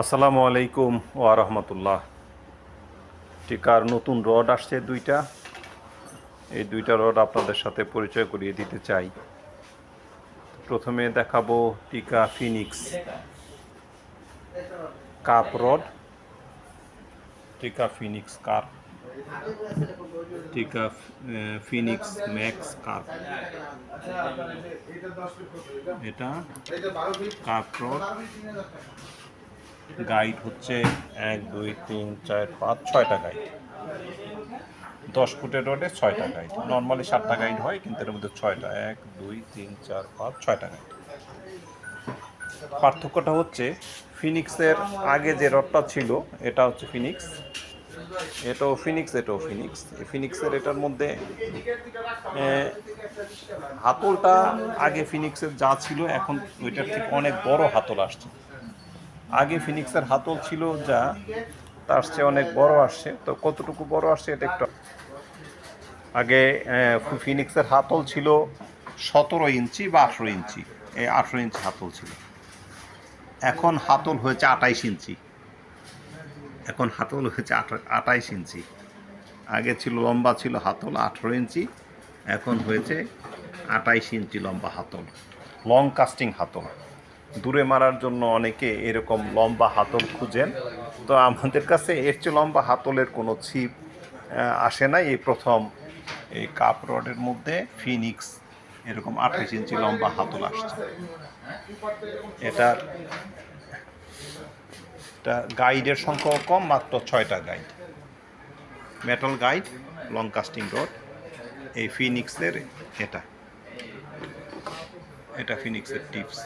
আসসালামু আলাইকুম ওয়া রাহমাতুল্লাহ। টিকার নতুন রড আসছে দুইটা। এই দুইটা রড আপনাদের সাথে পরিচয় করিয়ে দিতে চাই। প্রথমে দেখাবো Tica Phoenix cup rod. Tica Phoenix cup. Tica Phoenix max cup. এটা কাপ রড। গাইড হচ্ছে এক, দুই, তিন, চার, পাঁচ, ছয়টা গাইড। দশ ফুটের রোডে ছয়টা গাইড। নর্মালি সাতটা গাইড হয়, কিন্তু এর মধ্যে ছয়টা। এক, দুই, তিন, চার, পাঁচ, ছয়টা গাইড। পার্থক্যটা হচ্ছে ফিনিক্সের আগে যে রডটা ছিল, এটা হচ্ছে ফিনিক্স। এটাও ফিনিক্স এটাও ফিনিক্স। ফিনিক্সের এটার মধ্যে হাতলটা আগে ফিনিক্সের যা ছিল, এখন ওইটার থেকে অনেক বড় হাতল আসছে। আগে ফিনিক্সের হাতল ছিল যা, তার চেয়ে অনেক বড় আসছে। তো কতটুকু বড় আসছে এটা একটু আগে ফিনিক্সের হাতল ছিল সতেরো ইঞ্চি বা আঠেরো ইঞ্চি। এই আঠেরো ইঞ্চি হাতল ছিল। এখন হাতল হয়েছে আটাইশ ইঞ্চি। এখন হাতল হয়েছে আঠাইশ ইঞ্চি। আগে ছিল লম্বা ছিল হাতল আঠেরো ইঞ্চি, এখন হয়েছে আটাইশ ইঞ্চি লম্বা হাতল। লং কাস্টিং হাতল। দূরে মারার জন্য অনেকে এরকম লম্বা হাতল খুঁজেন। তো আমাদের কাছে এর চেয়ে লম্বা হাতলের কোনো ছিপ আসে না এই প্রথম এই কাপ রডের মধ্যে। ফিনিক্স এরকম আঠাশ ইঞ্চি লম্বা হাতল আসছে। এটা গাইডের সংখ্যাও কম, মাত্র ছয়টা guide. Metal guide long casting rod এই ফিনিক্সের এটা। এটা ফিনিক্সের টিপস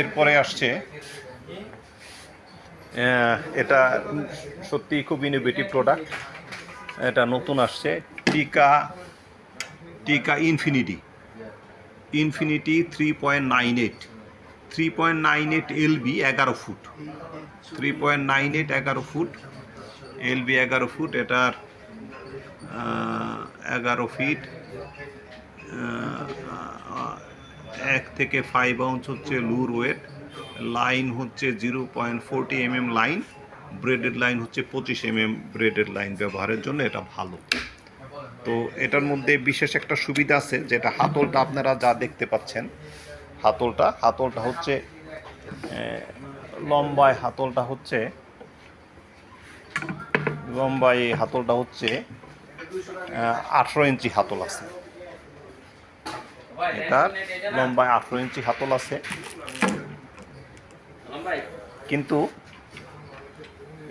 এরপরে আসছে এটা সত্যি খুব ইনোভেটিভ প্রোডাক্ট এটা নতুন আসছে, Tica Tica infinity infinity three point nine eight three point nine eight LB এগারো foot. Three point nine eight এগারো ফুট। এলবি এগারো ফুট, এটার এগারো ফিট এক থেকে ফাইভ আউন্স হচ্ছে লুর ওয়েট লাইন হচ্ছে zero point forty M M line braided line হচ্ছে পঁচিশ এম এম ব্রেডেড লাইন ব্যবহারের জন্য এটা ভালো। তো এটার মধ্যে বিশেষ একটা সুবিধা আছে, যেটা হাতলটা আপনারা যা দেখতে পাচ্ছেন, হাতলটা হাতলটা হচ্ছে, লম্বায় হাতলটা হচ্ছে, লম্বায় হাতলটা হচ্ছে আঠেরো ইঞ্চি হাতল আছে। এটার লম্বায় আঠেরো ইঞ্চি হাতল আছে। কিন্তু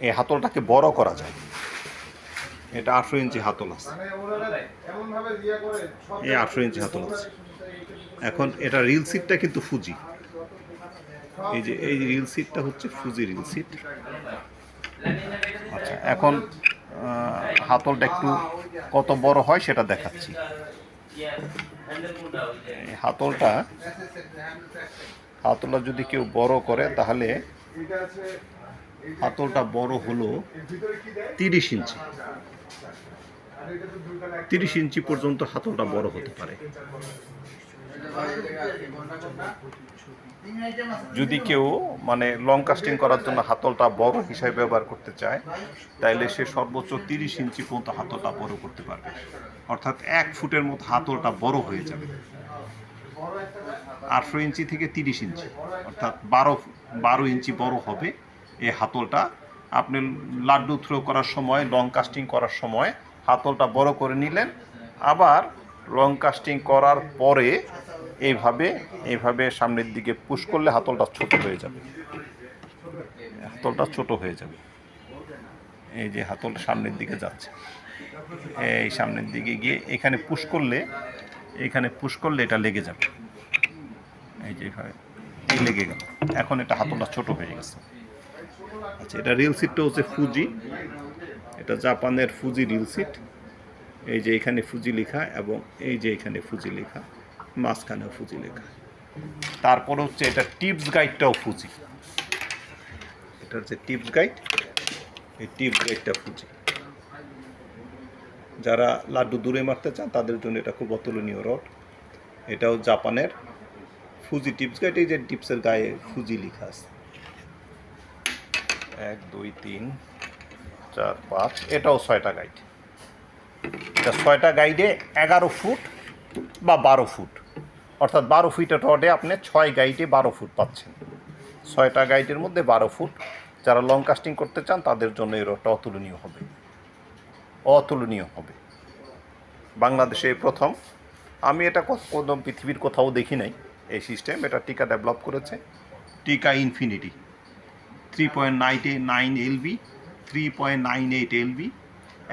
এই হাতলটাকে বড় করা যায়। এটা আঠেরো ইঞ্চি হাতল আছে। এই আঠেরো ইঞ্চি হাতল আছে। এখন এটা রিল সিটটা কিন্তু ফুজি এই যে এই রিল সিটটা হচ্ছে ফুজি রিল সিট। আচ্ছা এখন হাতলটা একটু কত বড় হয় সেটা দেখাচ্ছি। হাতলটা হাতলটা যদি কেউ বড় করে, তাহলে হাতলটা বড় হলো তিরিশ ইঞ্চি। তিরিশ ইঞ্চি পর্যন্ত হাতলটা বড় হতে পারে। যদি কেউ মানে লং কাস্টিং করার জন্য হাতলটা বড় হিসাবে ব্যবহার করতে চায়, তাইলে সে সর্বোচ্চ তিরিশ ইঞ্চি পর্যন্ত হাতলটা বড় করতে পারবে। অর্থাৎ এক ফুটের মতো হাতলটা বড় হয়ে যাবে। আটশো ইঞ্চি থেকে তিরিশ ইঞ্চি, অর্থাৎ বারো বারো ইঞ্চি বড় হবে এই হাতলটা। আপনি লাড্ডু থ্রো করার সময় লং কাস্টিং করার সময় হাতলটা বড় করে নিলেন। আবার লং কাস্টিং করার পরে এইভাবে এইভাবে সামনের দিকে পুশ করলে হাতলটা ছোট হয়ে যাবে। হাতলটা ছোট হয়ে যাবে। এই যে হাতলটা সামনের দিকে যাচ্ছে। এই সামনের দিকে গিয়ে এখানে পুশ করলে, এখানে পুশ করলে এটা লেগে যাবে। এই যে এইভাবে এই লেগে গেল। এখন এটা হাতলটা ছোট হয়ে গেছে। আচ্ছা এটা রিল সিটটা হচ্ছে ফুজি এটা জাপানের ফুজি রিল সিট এই যে এখানে ফুজি লেখা এবং এই যে এখানে ফুজি লেখা। মাঝখানেও ফুজি লেখা। তারপর হচ্ছে এটা টিপস গাইডটাও ফুজি এটা হচ্ছে টিপস গাইড। এই টিপস গাইডটা ফুজি যারা লাড্ডু দূরে মারতে চান তাদের জন্য এটা খুব অতুলনীয় রড। এটাও জাপানের ফুজি টিপস গাইড। এই যে টিপসের গায়ে ফুজি লেখা আছে। এক দুই তিন চার পাঁচ এটাও ছয়টা গাইড। এটা ছয়টা গাইডে এগারো ফুট বা বারো ফুট। অর্থাৎ বারো ফিটের রডে আপনি ছয় গাইডে বারো ফুট পাচ্ছেন। ছয়টা গাইডের মধ্যে বারো ফুট যারা লং কাস্টিং করতে চান, তাদের জন্য এই রডটা অতুলনীয় হবে। অতুলনীয় হবে। বাংলাদেশে প্রথম। আমি এটা কোনো পৃথিবীর কোথাও দেখি নাই। এই সিস্টেম এটা টিকা ডেভেলপ করেছে। Tica infinity three point nine nine LB three point nine eight LB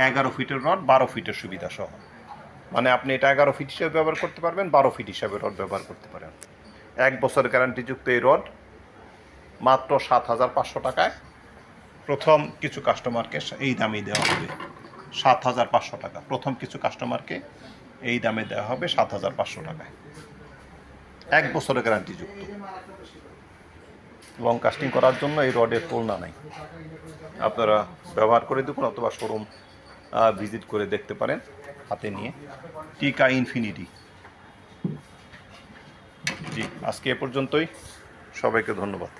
এগারো ফিটের রড বারো ফিটের সুবিধা সহ মানে আপনি এটা এগারো ফিট হিসাবে ব্যবহার করতে পারবেন, বারো ফিট হিসাবে রড ব্যবহার করতে পারেন। এক বছর গ্যারান্টিযুক্ত এই রড মাত্র সাত হাজার পাঁচশো টাকায়। প্রথম কিছু কাস্টমারকে এই দামেই দেওয়া হবে, সাত হাজার পাঁচশো টাকা। প্রথম কিছু কাস্টমারকে এই দামে দেওয়া হবে সাত হাজার পাঁচশো টাকায়। এক বছরের গ্যারান্টিযুক্ত লং কাস্টিং করার জন্য এই রডের তুলনা নাই। আপনারা ব্যবহার করে দেখুন অথবা শোরুম ভিজিট করে দেখতে পারেন। হাতে নিয়ে। টিকা ইনফিনিটি জি আজকে এ পর্যন্তই। সবাইকে ধন্যবাদ।